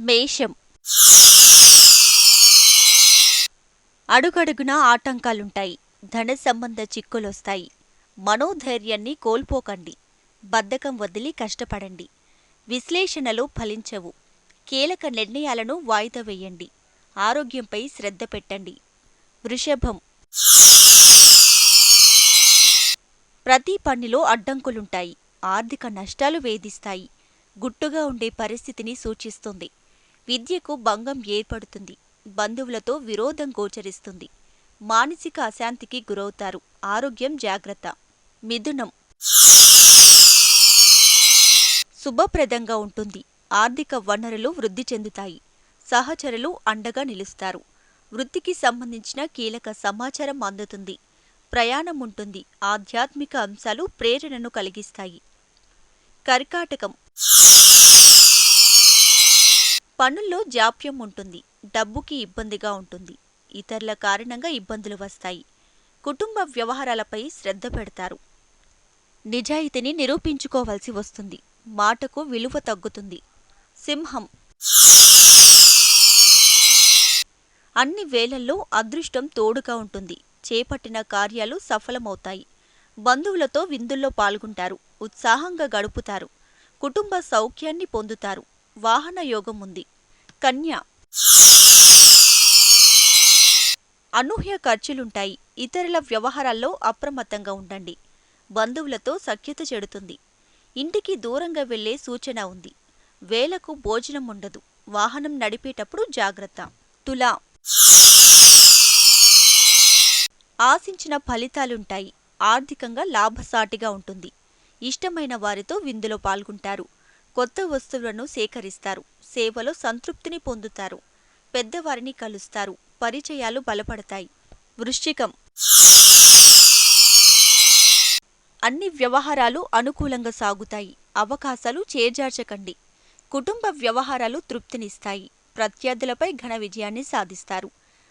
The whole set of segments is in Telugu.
మేషం అడుగడుగునా ఆటంకాలుంటాయి. ధన సంబంధ చిక్కులొస్తాయి. మనోధైర్యాన్ని కోల్పోకండి. బద్ధకం వదిలి కష్టపడండి. విశ్లేషణలు ఫలించవు. కీలక నిర్ణయాలను వాయిదా వేయండి. ఆరోగ్యంపై శ్రద్ధ పెట్టండి. వృషభం. ప్రతి పనిలో అడ్డంకులుంటాయి. ఆర్థిక నష్టాలు వేధిస్తాయి. గుట్టుగా ఉండే పరిస్థితిని సూచిస్తుంది. విద్యకు భంగం ఏర్పడుతుంది. బంధువులతో విరోధం గోచరిస్తుంది. మానసిక అశాంతికి గురవుతారు. ఆరోగ్యం జాగ్రత్త. మిథునం. శుభప్రదంగా ఉంటుంది. ఆర్థిక వనరులు వృద్ధి చెందుతాయి. సహచరులు అండగా నిలుస్తారు. వృత్తికి సంబంధించిన కీలక సమాచారం అందుతుంది. ప్రయాణం ఉంటుంది. ఆధ్యాత్మిక అంశాలు ప్రేరణను కలిగిస్తాయి. కర్కాటకం. పనుల్లో జాప్యం ఉంటుంది డబ్బుకి ఇబ్బందిగా ఉంటుంది. ఇతరుల కారణంగా ఇబ్బందులు వస్తాయి. కుటుంబ వ్యవహారాలపై శ్రద్ధ పెడతారు. నిజాయితీని నిరూపించుకోవాల్సి వస్తుంది. మాటకు విలువ తగ్గుతుంది. సింహం. అన్ని వేళల్లో అదృష్టం తోడుగా ఉంటుంది. చేపట్టిన కార్యాలు సఫలమవుతాయి. బంధువులతో విందుల్లో పాల్గొంటారు. ఉత్సాహంగా గడుపుతారు. కుటుంబ సౌఖ్యాన్ని పొందుతారు. వాహన యోగం ఉంది. కన్య. అనూహ్య ఖర్చులుంటాయి. ఇతరుల వ్యవహారాల్లో అప్రమత్తంగా ఉండండి. బంధువులతో సఖ్యత చెడుతుంది. ఇంటికి దూరంగా వెళ్ళే సూచన ఉంది. వేలకు భోజనం ఉండదు. వాహనం నడిపేటప్పుడు జాగ్రత్త. తులా. ఆశించిన ఫలితాలుంటాయి. ఆర్థికంగా లాభసాటిగా ఉంటుంది. ఇష్టమైన వారితో విందులో పాల్గొంటారు. కొత్త వస్తువులను సేకరిస్తారు. సేవలో సంతృప్తిని పొందుతారు. పెద్దవారిని కలుస్తారు. పరిచయాలు బలపడతాయి. వృశ్చికం. అన్ని వ్యవహారాలు అనుకూలంగా సాగుతాయి. అవకాశాలు చేజార్చకండి. కుటుంబ వ్యవహారాలు తృప్తినిస్తాయి. ప్రత్యర్థులపై ఘన విజయాన్ని సాధిస్తారు.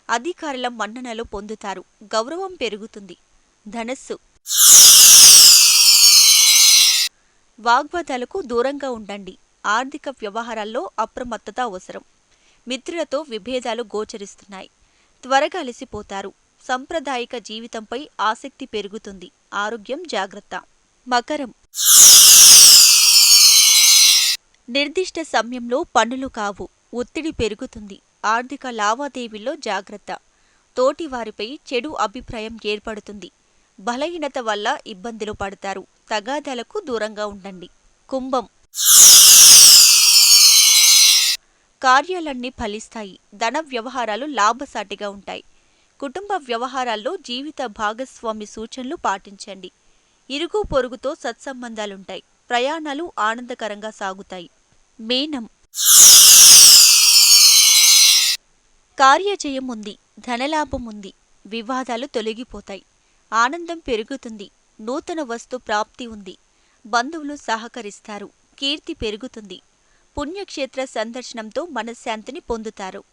అధికారుల మన్ననలు పొందుతారు. గౌరవం పెరుగుతుంది. ధనస్సు. వాగ్వాదాలకు దూరంగా ఉండండి. ఆర్థిక వ్యవహారాల్లో అప్రమత్తత అవసరం. మిత్రులతో విభేదాలు గోచరిస్తున్నాయి. త్వరగా అలసిపోతారు. సంప్రదాయక జీవితంపై ఆసక్తి పెరుగుతుంది. ఆరోగ్యం జాగ్రత్త. మకరం. నిర్దిష్ట సమయంలో పనులు కావు. ఒత్తిడి పెరుగుతుంది. ఆర్థిక లావాదేవీల్లో జాగ్రత్త. తోటివారిపై చెడు అభిప్రాయం ఏర్పడుతుంది. బలహీనత వల్ల ఇబ్బందులు పడతారు. తగాదాలకు దూరంగా ఉండండి. కుంభం. కార్యాలన్నీ ఫలిస్తాయి. ధన వ్యవహారాలు లాభసాటిగా ఉంటాయి. కుటుంబ వ్యవహారాల్లో జీవిత భాగస్వామి సూచనలు పాటించండి. ఇరుగు పొరుగుతో సత్సంబంధాలుంటాయి. ప్రయాణాలు ఆనందకరంగా సాగుతాయి. మీనం. కార్యజయం ఉంది. ధనలాభం ఉంది. వివాదాలు తొలగిపోతాయి. ఆనందం పెరుగుతుంది. నూతన వస్తు ప్రాప్తి ఉంది. బంధువులు సహకరిస్తారు. కీర్తి పెరుగుతుంది. పుణ్యక్షేత్ర సందర్శనంతో మనశ్శాంతిని పొందుతారు.